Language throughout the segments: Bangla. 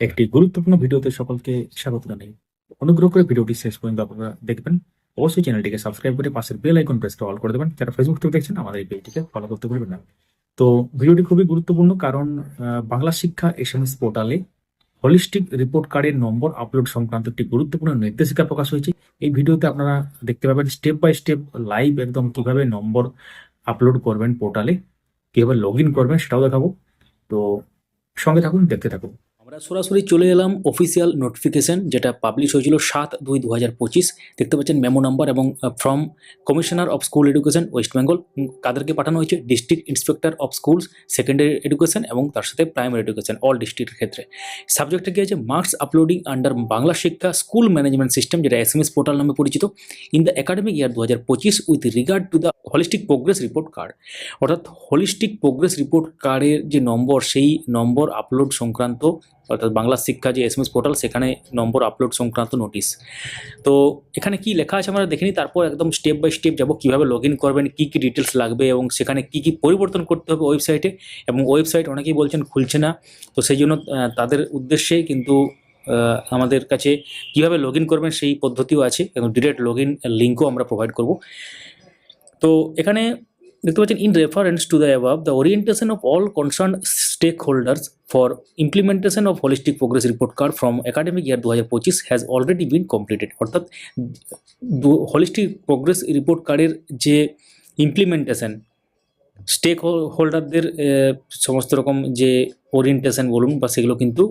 একটি গুরুত্বপূর্ণ ভিডিওতে সকলকে স্বাগত জানাই। অনুগ্রহ করে ভিডিওটি শেষ পর্যন্ত আপনারা দেখবেন। অবশ্যই চ্যানেলটিকে সাবস্ক্রাইব করে পাশের বেল আইকন প্রেসটা অল করে দেবেন, যারা ফেসবুক থেকে দেখছেন আমাদের এই পেজটিকে ফলো করতে ভুলবেন না। তো ভিডিওটি খুবই গুরুত্বপূর্ণ কারণ বাংলা শিক্ষা এসএমএস পোর্টালে হলিস্টিক রিপোর্ট কার্ডের নম্বর আপলোড সংক্রান্ত একটি গুরুত্বপূর্ণ নির্দেশিকা প্রকাশ হয়েছে। এই ভিডিওতে আপনারা দেখতে পাবেন স্টেপ বাই স্টেপ লাইভ একদম কীভাবে নম্বর আপলোড করবেন পোর্টালে কীভাবে লগ ইন করবেন সেটাও দেখাবো। তো সঙ্গে থাকুন, দেখতে থাকুন। আমরা সরাসরি চলে এলাম অফিসিয়াল নোটিফিকেশন যেটা পাবলিশ হয়েছিল সাত দুই দু হাজার পঁচিশ। দেখতে পাচ্ছেন মেমো নাম্বার এবং from commissioner of school education West Bengal কাদেরকে পাঠানো হয়েছে? District inspector of schools secondary education এবং তার সাথে প্রাইমারি এডুকেশন অল ডিস্ট্রিক্টের ক্ষেত্রে। সাবজেক্টটা কি আছে? Marks uploading under Bangla Shiksha school management system যেটা এস এম এস পোর্টাল নামে পরিচিত। ইন দ্য একাডেমিক ইয়ার দু হাজার পঁচিশ with regard to the holistic progress report card অর্থাৎ হলিস্টিক প্রোগ্রেস রিপোর্ট কার্ডের যে নম্বর, সেই নম্বর আপলোড সংক্রান্ত অর্থাৎ বাংলা শিক্ষা যে এসএমএস পোর্টাল, সেখানে নম্বর আপলোড সংক্রান্ত নোটিশ তো এখানে কি লেখা আছে আমরা দেখিনি, তারপর একদম স্টেপ বাই স্টেপ যাব, কীভাবে লগ ইন করবেন, কী কী ডিটেলস লাগবে, এবং সেখানে কী কী পরিবর্তন করতে হবে ওয়েবসাইটে এবং ওয়েবসাইট অনেকেই বলছেন খুলছে না। তো সেই জন্য তাদের উদ্দেশ্যে কিন্তু আমাদের কাছে কীভাবে লগ করবেন সেই পদ্ধতিও আছে এবং ডিরেক্ট লগ ইন লিঙ্কও আমরা প্রোভাইড করব। তো এখানে দেখতে পাচ্ছেন in reference to the above the orientation of all concern implementation of holistic progress report card from academic year দু হাজার পঁচিশ হ্যাজ অলরেডি বিন কমপ্লিটেড অর্থাৎ হোলিস্টিক প্রোগ্রেস রিপোর্ট কার্ডের যে ইমপ্লিমেন্টেশন স্টেক হোল্ডারদের সমস্ত রকম যে ওরিয়েন্টেশন বলুন বা সেগুলো কিন্তু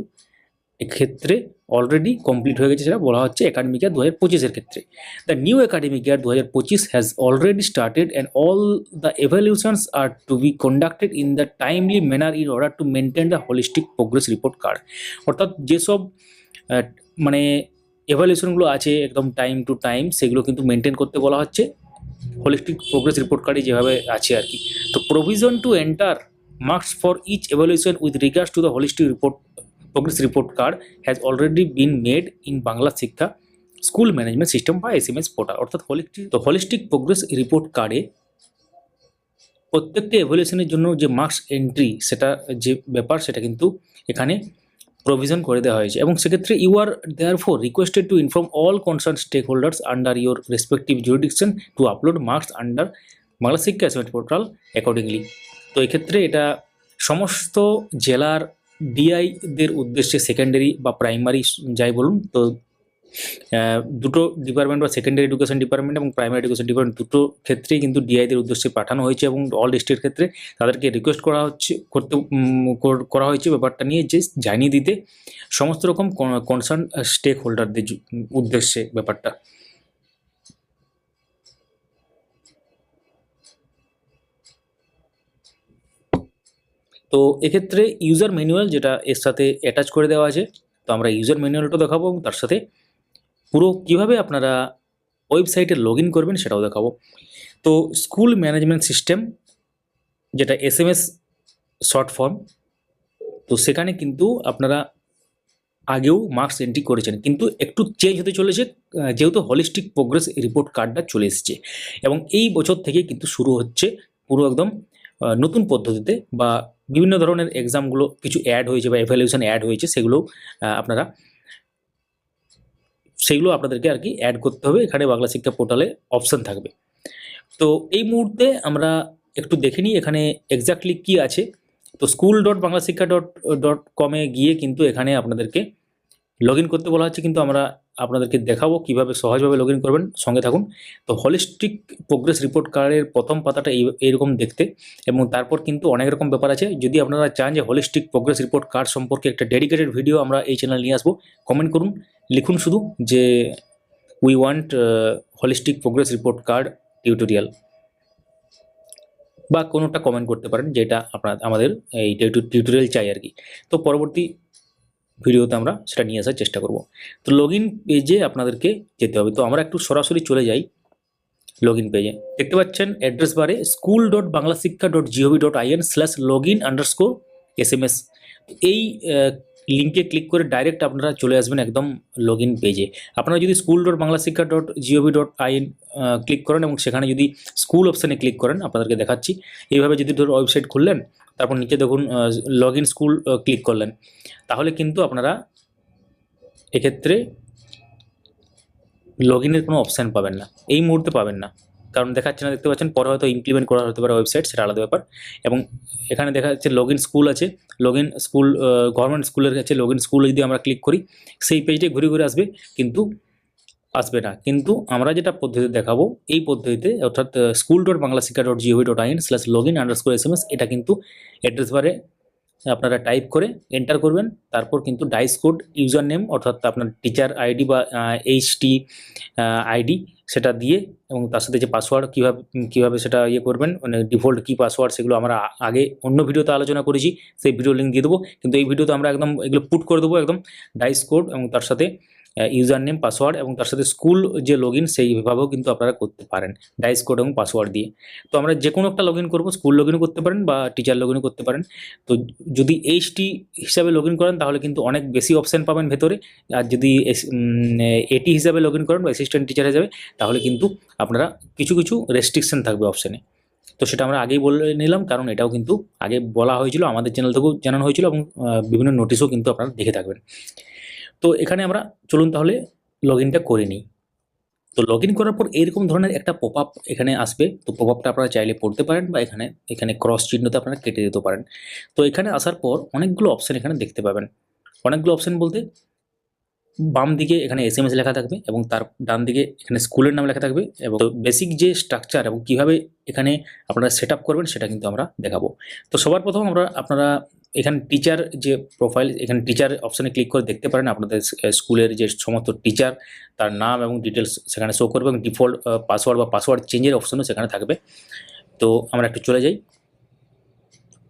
এক্ষেত্রে অলরেডি কমপ্লিট হয়ে গেছে সেটা বলা হচ্ছে একাডেমিক ইয়ার দু হাজার পঁচিশের ক্ষেত্রে। দ্য নিউ একাডেমিক ইয়ার দু হাজার পঁচিশ has already started and all the evaluations are to be conducted in the timely manner in order to maintain the holistic progress report card অর্থাৎ যেসব মানে এভালিউশনগুলো আছে একদম টাইম টু টাইম সেগুলো কিন্তু মেনটেন করতে বলা হচ্ছে। হোলিস্টিক প্রোগ্রেস রিপোর্ট কার্ডে যেভাবে আছে আর কি। তো provision to enter marks for each evaluation with regards to the holistic report progress report card has already been made in Bangla Shiksha school management system বা এস এম এস পোর্টাল অর্থাৎ হোলিস্টিক তো হোলিস্টিক প্রোগ্রেস রিপোর্ট কার্ডে প্রত্যেকটা এভলিউশনের জন্য যে মার্কস এন্ট্রি সেটা, যে ব্যাপার, সেটা কিন্তু এখানে প্রভিশন করে দেওয়া হয়েছে। এবং সেক্ষেত্রে you are therefore requested to inform all concern stakeholders under your respective jurisdiction to upload marks under Bangla Shiksha assessment portal accordingly তো এক্ষেত্রে এটা সমস্ত জেলার ডিআইদের উদ্দেশ্যে সেকেন্ডারি বা প্রাইমারি যাই বলুন, তো দুটো ডিপার্টমেন্ট বা সেকেন্ডারি এডুকেশন ডিপার্টমেন্ট এবং প্রাইমারি এডুকেশন ডিপার্টমেন্ট দুটো ক্ষেত্রেই কিন্তু ডিআইদের উদ্দেশ্যে পাঠানো হয়েছে এবং অল ডিস্ট্রিক্টের ক্ষেত্রে তাদেরকে রিকোয়েস্ট করা হচ্ছে, করতে করা হয়েছে ব্যাপারটা নিয়ে যে জানিয়ে দিতে সমস্ত রকম কনসার্ন স্টেক হোল্ডারদের উদ্দেশ্যে ব্যাপারটা। তো এক্ষেত্রে ইউজার ম্যানুয়াল যেটা এর সাথে অ্যাটাচ করে দেওয়া আছে, তো আমরা ইউজার ম্যানুয়ালটা দেখাবো এবং তার সাথে পুরো কীভাবে আপনারা ওয়েবসাইটে লগ করবেন সেটাও দেখাবো। তো স্কুল ম্যানেজমেন্ট সিস্টেম যেটা S M S short form তো সেখানে কিন্তু আপনারা আগেও মার্কস এন্ট্রি করেছেন, কিন্তু একটু চেঞ্জ হতে চলেছে যেহেতু হলিস্টিক প্রোগ্রেস রিপোর্ট কার্ডটা চলে এসেছে এবং এই বছর থেকে কিন্তু শুরু হচ্ছে পুরো একদম নতুন পদ্ধতিতে বা বিভিন্ন ধরনের এক্সামগুলো কিছু অ্যাড হয়েছে বা এভ্যালুয়েশন অ্যাড হয়েছে, সেগুলো আপনারা সেইগুলো আপনাদেরকে আর কি অ্যাড করতে হবে। এখানে বাংলা শিক্ষা পোর্টালে অপশান থাকবে। তো এই মুহূর্তে আমরা একটু দেখে নিই এখানে এক্স্যাক্টলি কি আছে। তো school dot Bangla Shiksha dot dot কমে গিয়ে কিন্তু এখানে আপনাদেরকে লগ করতে বলা হচ্ছে। কিন্তু আমরা আপনাদেরকে দেখাবো কীভাবে সহজভাবে লগ করবেন। সঙ্গে থাকুন। তো হলিস্টিক প্রোগ্রেস রিপোর্ট কার্ডের প্রথম পাতাটা এই, এইরকম দেখতে এবং তারপর কিন্তু অনেক রকম ব্যাপার আছে। যদি আপনারা চান যে হলিস্টিক প্রোগ্রেস রিপোর্ট কার্ড সম্পর্কে একটা ডেডিকেটেড ভিডিও আমরা এই চ্যানেল নিয়ে আসব কমেন্ট করুন। লিখুন শুধু যে we want holistic progress report card tutorial বা কোনোটা কমেন্ট করতে পারেন যেটা আপনার, আমাদের এই টিউটোরিয়াল চাই আর কি। তো পরবর্তী ভিডিওতে আমরা সেটা নিয়ে আসার চেষ্টা করব। তো লগ ইন পেজে আপনাদেরকে যেতে হবে। তো আমরা একটু সরাসরি চলে যাই লগ ইন পেজে দেখতে পাচ্ছেন অ্যাড্রেস বারে school dot Bangla Shiksha dot GOV dot IN slash log in underscore S M S এই লিঙ্কে ক্লিক করে ডাইরেক্ট আপনারা চলে আসবেন একদম লগ ইন পেজে আপনারা যদি school dot Bangla Shiksha dot GOV dot IN click করেন এবং সেখানে যদি স্কুল অপশানে ক্লিক করেন, আপনাদেরকে দেখাচ্ছি। এইভাবে যদি ধরুন ওয়েবসাইট খুললেন, তারপর নিচে দেখুন লগ ইন স্কুল ক্লিক করলেন। তাহলে কিন্তু আপনারা এক্ষেত্রে লগ ইনের কোনো অপশান পাবেন না। এই মুহূর্তে পাবেন না। কারণ দেখাচ্ছে না, দেখতে পাচ্ছেন, পরে হয়তো ইমপ্লিমেন্ট করা হতে পারে ওয়েবসাইট সেটা আলাদা ব্যাপার। এবং এখানে দেখা যাচ্ছে লগ স্কুল আছে লগ স্কুল গভর্নমেন্ট স্কুলের কাছে লগ স্কুলে যদি আমরা ক্লিক করি, সেই পেজটাই ঘুরে ঘুরে আসবে, কিন্তু আসবে না। কিন্তু আমরা যেটা পদ্ধতি দেখাবো, এই পদ্ধতিতে, অর্থাৎ school dot Bangla Shiksha dot G O V dot in slash login underscore S M S এটা কিন্তু অ্যাড্রেস বারে আপনারা টাইপ করে এন্টার করবেন। তারপর কিন্তু ডাইস কোড ইউজার নেম অর্থাৎ আপনার টিচার আইডি বা এইচ টি আইডি সেটা দিয়ে এবং তার সাথে যে পাসওয়ার্ড কীভাবে কীভাবে সেটা ইয়ে করবেন মানে ডিফল্ট কী পাসওয়ার্ড সেগুলো আমরা আগে অন্য ভিডিওতে আলোচনা করেছি, সেই ভিডিও লিঙ্ক দিয়ে দেবো। কিন্তু এই ভিডিওতে আমরা একদম এগুলো পুট করে দেবো একদম ডাইস কোড এবং তার সাথে ইউজার নেম পাসওয়ার্ড এবং তার সাথে স্কুল যে লগ ইন সেইভাবেও কিন্তু আপনারা করতে পারেন ডাইস কোড এবং পাসওয়ার্ড দিয়ে। তো আমরা যে কোনো একটা লগ ইন করব স্কুল লগ ইনও করতে পারেন বা টিচার লগ ইনও করতে পারেন। তো যদি এইচটি হিসাবে লগ ইন করেন, তাহলে কিন্তু অনেক বেশি অপশান পাবেন ভেতরে। আর যদি এটি হিসাবে লগ ইন করেন বা অ্যাসিস্ট্যান্ট টিচার হিসাবে, তাহলে কিন্তু আপনারা কিছু কিছু রেস্ট্রিকশন থাকবে অপশানে তো সেটা আমরা আগেই বলে নিলাম, কারণ এটাও কিন্তু আগে বলা হয়েছিল, আমাদের চ্যানেল থেকেও জানানো হয়েছিল এবং বিভিন্ন নোটিশও কিন্তু আপনারা দেখে থাকবেন। তো এখানে আমরা চলুন তাহলে লগ ইনটা করে নিই। তো লগ ইন করার পর এরকম ধরনের একটা পপ আপ এখানে আসবে। তো পপ আপটা আপনারা চাইলে পড়তে পারেন বা এখানে এখানে ক্রস চিহ্নতে আপনারা কেটে দিতে পারেন। তো এখানে আসার পর অনেকগুলো অপশান এখানে দেখতে পাবেন। অনেকগুলো অপশান বলতে বাম দিকে এখানে এস এম এস লেখা থাকবে এবং তার ডান দিকে এখানে স্কুলের নাম লেখা থাকবে এবং বেসিক যে স্ট্রাকচার এবং কীভাবে এখানে আপনারা সেট করবেন সেটা কিন্তু আমরা দেখাবো। তো সবার প্রথম আমরা, আপনারা এখানে টিচার যে প্রোফাইল এখানে টিচার অপশানে ক্লিক করে দেখতে পারেন আপনাদের স্কুলের যে সমস্ত টিচার তার নাম এবং ডিটেলস সেখানে শো করবে এবং ডিফল্ট পাসওয়ার্ড বা পাসওয়ার্ড চেঞ্জের অপশনও সেখানে থাকবে। তো আমরা একটু চলে যাই।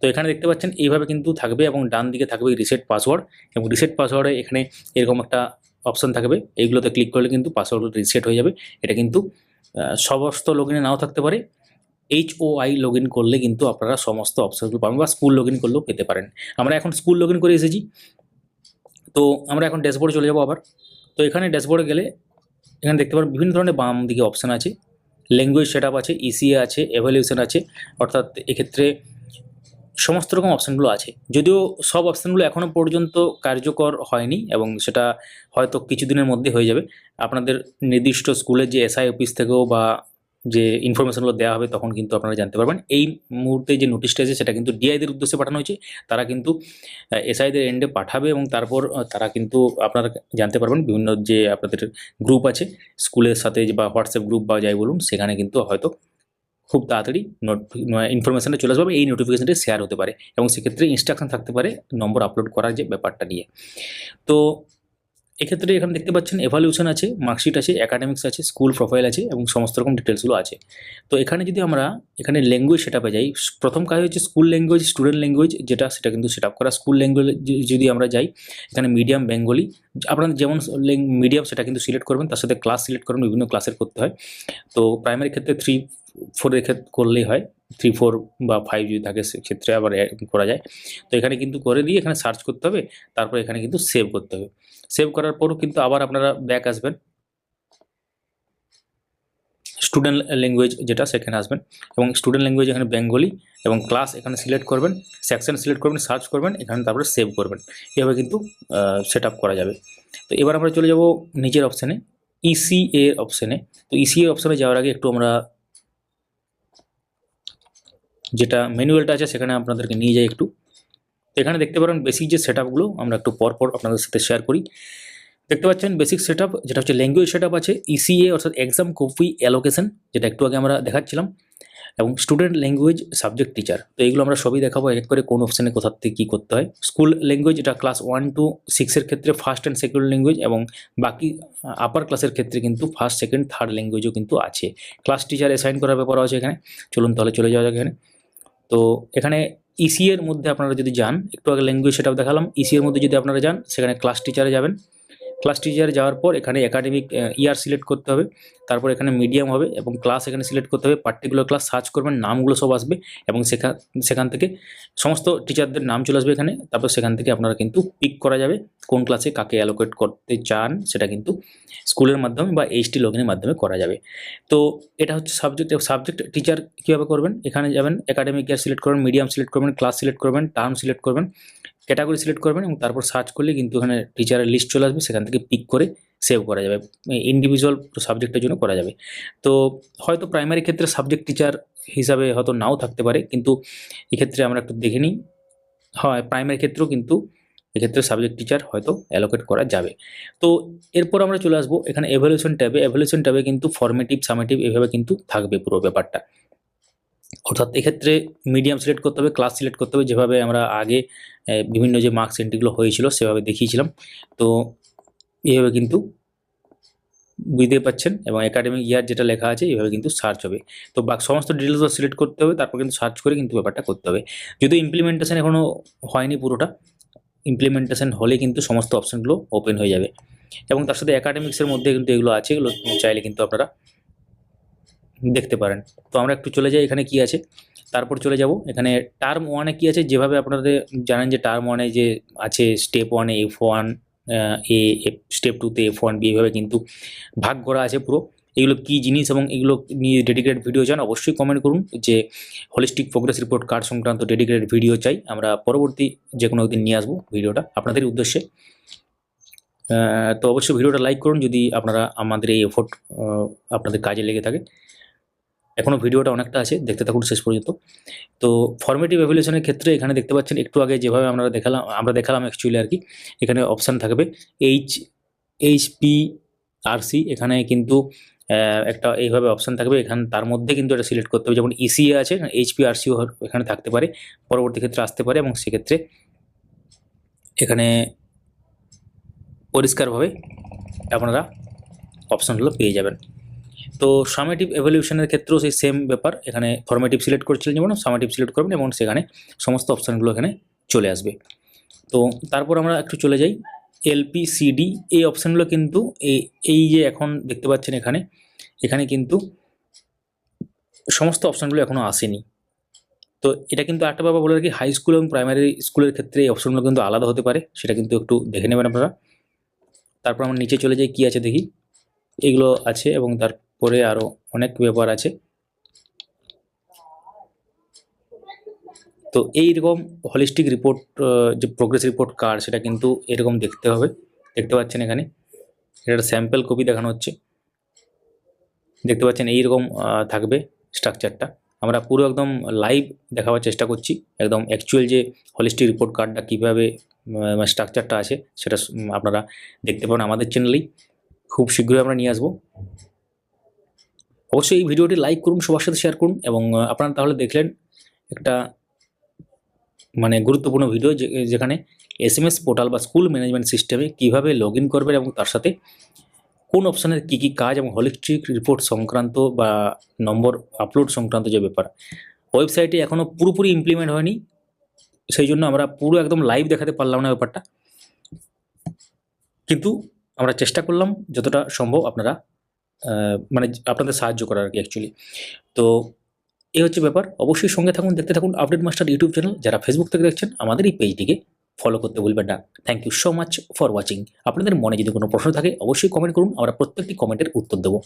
তো এখানে দেখতে পাচ্ছেন, এইভাবে কিন্তু থাকবে এবং ডান দিকে থাকবে রিসেট পাসওয়ার্ড এবং রিসেট পাসওয়ার্ডে এখানে এরকম একটা অপশান থাকবে। এইগুলোতে ক্লিক করলে কিন্তু পাসওয়ার্ড রিসেট হয়ে যাবে। এটা কিন্তু সমস্ত লগ ইনে নাও থাকতে পারে। H O I log in করলে কিন্তু আপনারা সমস্ত অপশনগুলো পাবেন বা স্কুল লগ ইন করলেও পেতে পারেন। আমরা এখন স্কুল লগ ইন করে এসেছি। তো আমরা এখন ড্যাশবোর্ডে চলে যাব আবার। তো এখানে ড্যাশবোর্ডে গেলে এখানে দেখতে পারেন বিভিন্ন ধরনের বাম দিকে অপশান আছে। ল্যাঙ্গুয়েজ সেট আছে ইসিএ আছে এভলিউশন আছে। অর্থাৎ এক্ষেত্রে সমস্ত রকম অপশানগুলো আছে। যদিও সব অপশানগুলো এখনও পর্যন্ত কার্যকর হয়নি এবং সেটা হয়তো কিছুদিনের মধ্যে হয়ে যাবে। আপনাদের নির্দিষ্ট স্কুলের যে এসআই অফিস থেকেও বা যে ইনফরমেশনগুলো দেওয়া হবে তখন কিন্তু আপনারা জানতে পারবেন। এই মুহূর্তে যে নোটিশটা আছে সেটা কিন্তু ডিআইদের উদ্দেশ্যে পাঠানো হয়েছে। তারা কিন্তু এসআইদের এন্ডে পাঠাবে এবং তারপর তারা কিন্তু আপনারা জানতে পারবেন বিভিন্ন যে আপনাদের গ্রুপ আছে স্কুলের সাথে বা হোয়াটসঅ্যাপ গ্রুপ বা যাই বলুন, সেখানে কিন্তু হয়তো খুব তাড়াতাড়ি নোট ইনফরমেশনটা চলে আসবে এই নোটিফিকেশনটা শেয়ার হতে পারে এবং সেক্ষেত্রে ইনস্ট্রাকশন থাকতে পারে, নম্বর আপলোড করার যে ব্যাপারটা নিয়ে। তো এক্ষেত্রে এখানে দেখতে পাচ্ছেন এভালিউশন আছে মার্কশিট আছে অ্যাকাডেমিক্স আছে স্কুল প্রোফাইল আছে এবং সমস্ত রকম ডিটেলসগুলো আছে। তো এখানে যদি আমরা এখানে ল্যাঙ্গুয়েজ সেট আপে যাই, প্রথম কাজ হচ্ছে স্কুল ল্যাঙ্গুয়েজ স্টুডেন্ট ল্যাঙ্গুয়েজ যেটা সেটা কিন্তু সেট আপ করা স্কুল ল্যাঙ্গুয়েজ যদি আমরা যাই, এখানে মিডিয়াম বেঙ্গলি আপনারা যেমন মিডিয়াম সেটা কিন্তু সিলেক্ট করবেন, তার সাথে ক্লাস সিলেক্ট করবেন, বিভিন্ন ক্লাসের করতে হয়। তো প্রাইমারি ক্ষেত্রে থ্রি ফোরের ক্ষেত্রে করলেই হয়। থ্রি ফোর বা ফাইভ যদি থাকে, সেক্ষেত্রে আবার করা যায়। তো এখানে কিন্তু করে দিয়ে এখানে সার্চ করতে হবে, তারপর এখানে কিন্তু সেভ করতে হবে। সেভ করার পরও কিন্তু আবার আপনারা ব্যাক আসবেন। স্টুডেন্ট ল্যাঙ্গুয়েজ যেটা, সেখানে আসবেন। এবং স্টুডেন্ট ল্যাঙ্গুয়েজ এখানে বেঙ্গলি এবং ক্লাস এখানে সিলেক্ট করবেন সেকশন সিলেক্ট করবেন সার্চ করবেন, এখানে তারপরে সেভ করবেন। এভাবে কিন্তু সেট করা যাবে। তো এবার আমরা চলে যাব নিচের অপশানে ইসিএ অপশানে তো ইসিএ অপশানে যাওয়ার আগে একটু আমরা যেটা ম্যানুয়ালটা আছে সেখানে আপনাদেরকে নিয়ে যাই একটু। এখানে দেখতে পারেন বেসিক যে সেট আমরা একটু পরপর আপনাদের সাথে শেয়ার করি। দেখতে পাচ্ছেন বেসিক সেট যেটা হচ্ছে ল্যাঙ্গুয়েজ সেট আছে ইসিএ অর্থাৎ এক্সাম কপি অ্যালোকেশন যেটা একটু আগে আমরা দেখাচ্ছিলাম, এবং স্টুডেন্ট ল্যাঙ্গুয়েজ সাবজেক্ট টিচার তো এগুলো আমরা সবই দেখাবো, এক করে কোন অপশানে কোথা থেকে কী করতে হয়। স্কুল ল্যাঙ্গুয়েজ এটা ক্লাস ওয়ান টু সিক্সের ক্ষেত্রে ফার্স্ট অ্যান্ড সেকেন্ড ল্যাঙ্গুয়েজ এবং বাকি আপার ক্লাসের ক্ষেত্রে কিন্তু ফার্স্ট সেকেন্ড থার্ড ল্যাঙ্গুয়েজও কিন্তু আছে। ক্লাস টিচার অ্যাসাইন করার ব্যাপারও আছে এখানে। চলুন তাহলে চলে যাওয়া যাক এখানে। তো এখানে ইসি এর মধ্যে আপনারা যদি যান, একটু আগে ল্যাঙ্গুয়েজ সেটাও দেখালাম ইসি এর মধ্যে যদি আপনারা যান, সেখানে ক্লাস টিচারে যাবেন। ক্লাস টিচারে যাওয়ার পর এখানে একাডেমিক ইয়ার সিলেক্ট করতে হবে। তারপর এখানে মিডিয়াম হবে এবং ক্লাস এখানে সিলেক্ট করতে হবে। পার্টিকুলার ক্লাস সার্চ করবেন, নামগুলো সব আসবে এবং সেখান সেখান থেকে সমস্ত টিচারদের নাম চলে আসবে এখানে। তারপর সেখান থেকে আপনারা কিন্তু পিক করা যাবে কোন ক্লাসে কাকে অ্যালোকেট করতে চান, সেটা কিন্তু স্কুলের মাধ্যমে বা এইচটি লগিনের মাধ্যমে করা যাবে। তো এটা হচ্ছে সাবজেক্ট সাবজেক্ট টিচার কীভাবে করবেন? এখানে যাবেন একাডেমিক ইয়ার সিলেক্ট করবেন মিডিয়াম সিলেক্ট করবেন ক্লাস সিলেক্ট করবেন টার্ম সিলেক্ট করবেন। ক্যাটাগরি সিলেক্ট করবেন এবং তারপর সার্চ করলে কিন্তু এখানে টিচারের লিস্ট চলে আসবে, সেখান থেকে পিক করে সেভ করা যাবে ইন্ডিভিজুয়াল সাবজেক্টের জন্য করা যাবে। তো হয়তো প্রাইমারি ক্ষেত্রে সাবজেক্ট টিচার হিসাবে হয়তো নাও থাকতে পারে, কিন্তু এক্ষেত্রে আমরা একটু দেখে নিই। হয় প্রাইমারি ক্ষেত্রেও কিন্তু এক্ষেত্রে সাবজেক্ট টিচার হয়তো অ্যালোকেট করা যাবে। তো এরপর আমরা চলে আসব এখানে এভলিউশন ট্যাবে। এভলিউশন ট্যাবে কিন্তু ফর্মেটিভ সামেটিভ এভাবে কিন্তু থাকবে পুরো ব্যাপারটা। অর্থাৎ এক্ষেত্রে মিডিয়াম সিলেক্ট করতে হবে ক্লাস সিলেক্ট করতে হবে, যেভাবে আমরা আগে বিভিন্ন যে মার্কস এন্ট্রিগুলো হয়েছিল সেভাবে দেখিয়েছিলাম। তো এইভাবে কিন্তু বুঝতে পাচ্ছেন এবং একাডেমিক ইয়ার যেটা লেখা আছে এইভাবে কিন্তু সার্চ হবে। তো বাক সমস্ত ডিটেলসগুলো সিলেক্ট করতে হবে, তারপর কিন্তু সার্চ করে কিন্তু ব্যাপারটা করতে হবে। যদি ইমপ্লিমেন্টেশন এখনও হয়নি পুরোটা ইমপ্লিমেন্টেশন হলে কিন্তু সমস্ত অপশানগুলো ওপেন হয়ে যাবে। এবং তার সাথে একাডেমিক্সের মধ্যে কিন্তু এগুলো আছে, এগুলো চাইলে কিন্তু আপনারা দেখতে পারেন। তো আমরা একটু চলে যাই, এখানে কি আছে? তারপর চলে যাব। এখানে টার্ম ওয়ানে কি আছে? যেভাবে আপনাদের জানেন যে টার্ম ওয়ানে যে আছে স্টেপ ওয়ানে এফ ওয়ান এ স্টেপ টুতে এফ ওয়ান বি এভাবে কিন্তু ভাগ করা আছে পুরো। এগুলো কী জিনিস এবং এগুলো নিয়ে ডেডিকেটেড ভিডিও চান অবশ্যই কমেন্ট করুন যে হলিস্টিক প্রোগ্রেস রিপোর্ট কার্ড সংক্রান্ত ডেডিকেটেড ভিডিও চাই। আমরা পরবর্তী যে কোনো একদিন নিয়ে আসব ভিডিওটা আপনাদের উদ্দেশ্যে। তো অবশ্যই ভিডিওটা লাইক করুন যদি আপনারা আমাদের এই এফোর্ট আপনাদের কাজে লেগে থাকে। এখনও ভিডিওটা অনেকটা আছে, দেখতে থাকুন শেষ পর্যন্ত। তো ফর্মেটিভ এভলিউশনের ক্ষেত্রে এখানে দেখতে পাচ্ছেন, একটু আগে যেভাবে আমরা দেখালাম আমরা দেখালাম অ্যাকচুয়ালি আর কি, এখানে অপশান থাকবে H H P R C এখানে কিন্তু একটা এইভাবে অপশান থাকবে, এখানে, তার মধ্যে কিন্তু এটা সিলেক্ট করতে হবে, যেমন ইসিএ আছে এইচপি আর সিও এখানে থাকতে পারে, পরবর্তী ক্ষেত্রে আসতে পারে, এবং সেক্ষেত্রে এখানে পরিষ্কারভাবে আপনারা অপশানগুলো পেয়ে যাবেন। তো সামেটিভ এভলিউশনের ক্ষেত্রেও সেই সেম ব্যাপার। এখানে ফর্মেটিভ সিলেক্ট করছিলেন যেমন সামেটিভ সিলেক্ট করবেন এবং সেখানে সমস্ত অপশানগুলো এখানে চলে আসবে। তো তারপর আমরা একটু চলে যাই। এলপি সিডি এই অপশানগুলো কিন্তু এই এই যে এখন দেখতে পাচ্ছেন এখানে এখানে কিন্তু সমস্ত অপশানগুলো এখনও আসেনি। তো এটা কিন্তু একটা ব্যাপার বলে রাখি হাই স্কুল এবং প্রাইমারি স্কুলের ক্ষেত্রে এই অপশানগুলো কিন্তু আলাদা হতে পারে, সেটা কিন্তু একটু দেখে নেবেন আপনারা। তারপর আমরা নিচে চলে যাই, কী আছে দেখি? এগুলো আছে এবং তারপরে আরও অনেক ব্যাপার আছে। তো এইরকম হলিস্টিক রিপোর্ট যে প্রোগ্রেস রিপোর্ট কার্ড সেটা কিন্তু এরকম দেখতে হবে। দেখতে পাচ্ছেন এখানে? এটা স্যাম্পল কপি দেখানো হচ্ছে। দেখতে পাচ্ছেন এইরকম থাকবে স্ট্রাকচারটা আমরা পুরো একদম লাইভ দেখাবার চেষ্টা করছি। একদম অ্যাকচুয়াল যে হলিস্টিক রিপোর্ট কার্ডটা কীভাবে স্ট্রাকচারটা আছে, সেটা আপনারা দেখতে পাবেন আমাদের চ্যানেলেই খুব শীঘ্রই আমরা নিয়ে আসব। অবশ্যই এই ভিডিওটি লাইক করুন, সবার সাথে শেয়ার করুন এবং আপনারা তাহলে দেখলেন একটা মানে গুরুত্বপূর্ণ ভিডিও যেখানে এস এম এস পোর্টাল বা স্কুল ম্যানেজমেন্ট সিস্টেমে কীভাবে লগ ইন করবেন এবং তার সাথে কোন অপশানের কী কী কাজ এবং হলিস্টিক রিপোর্ট সংক্রান্ত বা নম্বর আপলোড সংক্রান্ত যে ব্যাপার ওয়েবসাইটে এখনও পুরোপুরি ইমপ্লিমেন্ট হয়নি। সেই জন্য আমরা পুরো একদম লাইভ দেখাতে পারলাম না ব্যাপারটা। কিন্তু আমরা চেষ্টা করলাম, যতটা সম্ভব আপনারা মানে আপনাদের সাহায্য করার আর কি অ্যাকচুয়ালি তো এই হচ্ছে ব্যাপার। অবশ্যই সঙ্গে থাকুন, দেখতে থাকুন আপডেট মাস্টার ইউটিউব চ্যানেল যারা ফেসবুক থেকে দেখছেন, আমাদের এই পেজটিকে ফলো করতে ভুলবেন না। Thank you so much for watching আপনাদের মনে যদি কোনো প্রশ্ন থাকে, অবশ্যই কমেন্ট করুন। আমরা প্রত্যেকটি কমেন্টের উত্তর দেবো।